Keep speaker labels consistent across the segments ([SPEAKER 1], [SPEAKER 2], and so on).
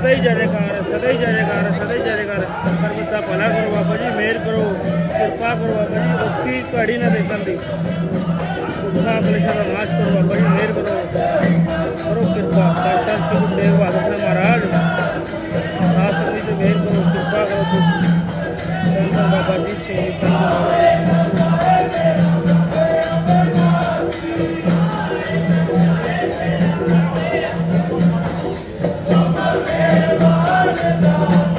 [SPEAKER 1] ਸਦਾ ਹੀ ਜੈਕਾਰ, ਸਦਾ ਹੀ ਜੈ ਜੈਕਾਰ, ਸਦਾ ਹੀ ਜੈਕਾਰ। ਸਰਬਤ ਦਾ ਭਲਾ ਕਰੋ ਬਾਬਾ ਜੀ, ਮਿਹਰ ਕਰੋ, ਕਿਰਪਾ ਕਰੋ ਬਾਬਾ ਜੀ ਔਖੀ ਘੜੀ ਨਾ ਦੇਖਣ ਦੀ ਦੁੱਖਾਂ ਕਲੇਸ਼ਾਂ ਦਾ ਨਾਸ਼ ਕਰੋ ਬਾਬਾ ਜੀ, ਮਿਹਰ ਕਰੋ। ਕਰੋ ਕਿਰਪਾ ਦਾਤਾ ਸ੍ਰੀ ਗੁਰੂ ਤੇਗ ਮਹਾਰਾਜ। ਆਪ ਜੀ ਤੇ ਮਿਹਰ ਕਰੋ, ਕਿਰਪਾ ਕਰੋ। ਤੁਸੀਂ ਬਾਬਾ ਜੀ ਸਿੰਘ ਧੰਨ Santa.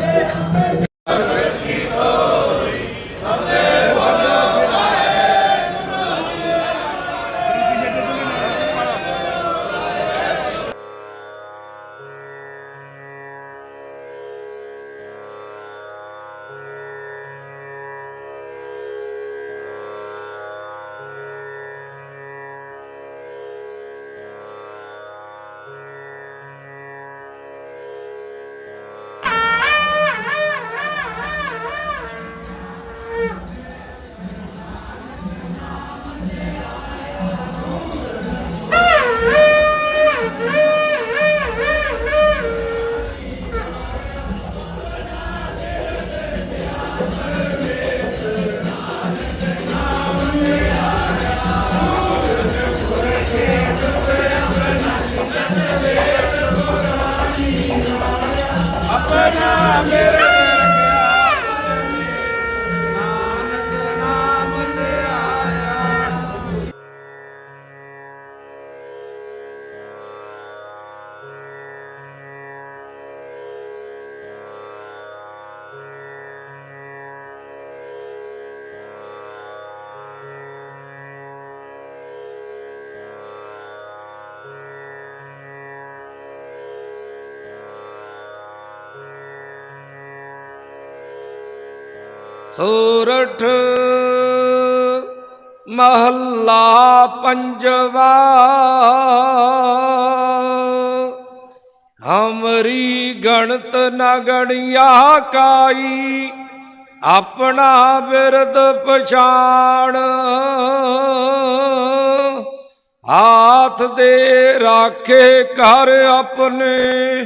[SPEAKER 2] ਸੋਰਠ ਮਹੱਲਾ ਪੰਜਵਾ। ਹਮਰੀ ਗਣਤ ਨਾ ਗਣਿਆ ਕਾਈ, ਆਪਣਾ ਬਿਰਦ ਪਛਾਣ। ਹਾਥ ਦੇ ਰਾਖੇ ਕਰ ਆਪਣੇ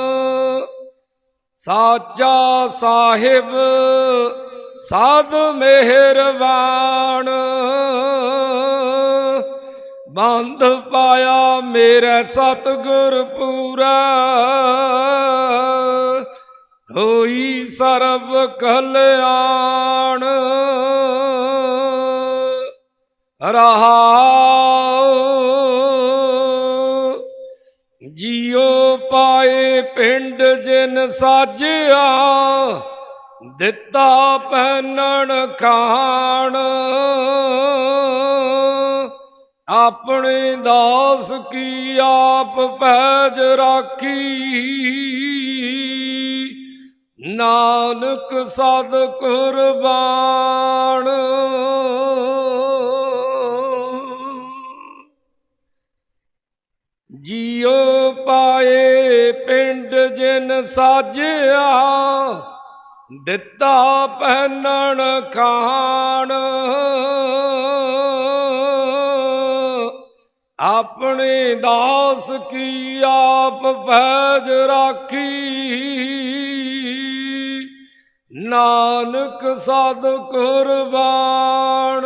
[SPEAKER 2] ਸਾਜਾ ਸਾਹਿਬ ਸਾਧ ਮਿਹਰਬਾਨ। ਬੰਦ ਪਾਇਆ ਮੇਰਾ ਸਤਗੁਰ ਪੂਰਾ। ਹੋਈ ਸਰਬ ਕਲਿਆਣ। ਰਹਾਉ ਪਾਏ ਪਿੰਡ ਜਿਨ ਸਾਜਿਆ, ਦਿੱਤਾ ਪਹਿਨਣ ਖਾਣ। ਆਪਣੇ ਦਾਸ ਕੀ ਆਪ ਪੈਜ ਰਾਖੀ। ਨਾਨਕ ਸਦ ਕੁਰਬਾਨ। ਜੀਉ ਪਾਏ ਪਿੰਡ ਸਾਜਿਆ ਦਿੱਤਾ ਪਹਿਨਣ ਖਾਣ। ਆਪਣੇ ਦਾਸ ਕੀ ਆਪ ਪੈਜ ਰਾਖੀ? ਨਾਨਕ ਸਦ ਕੁਰਬਾਨ।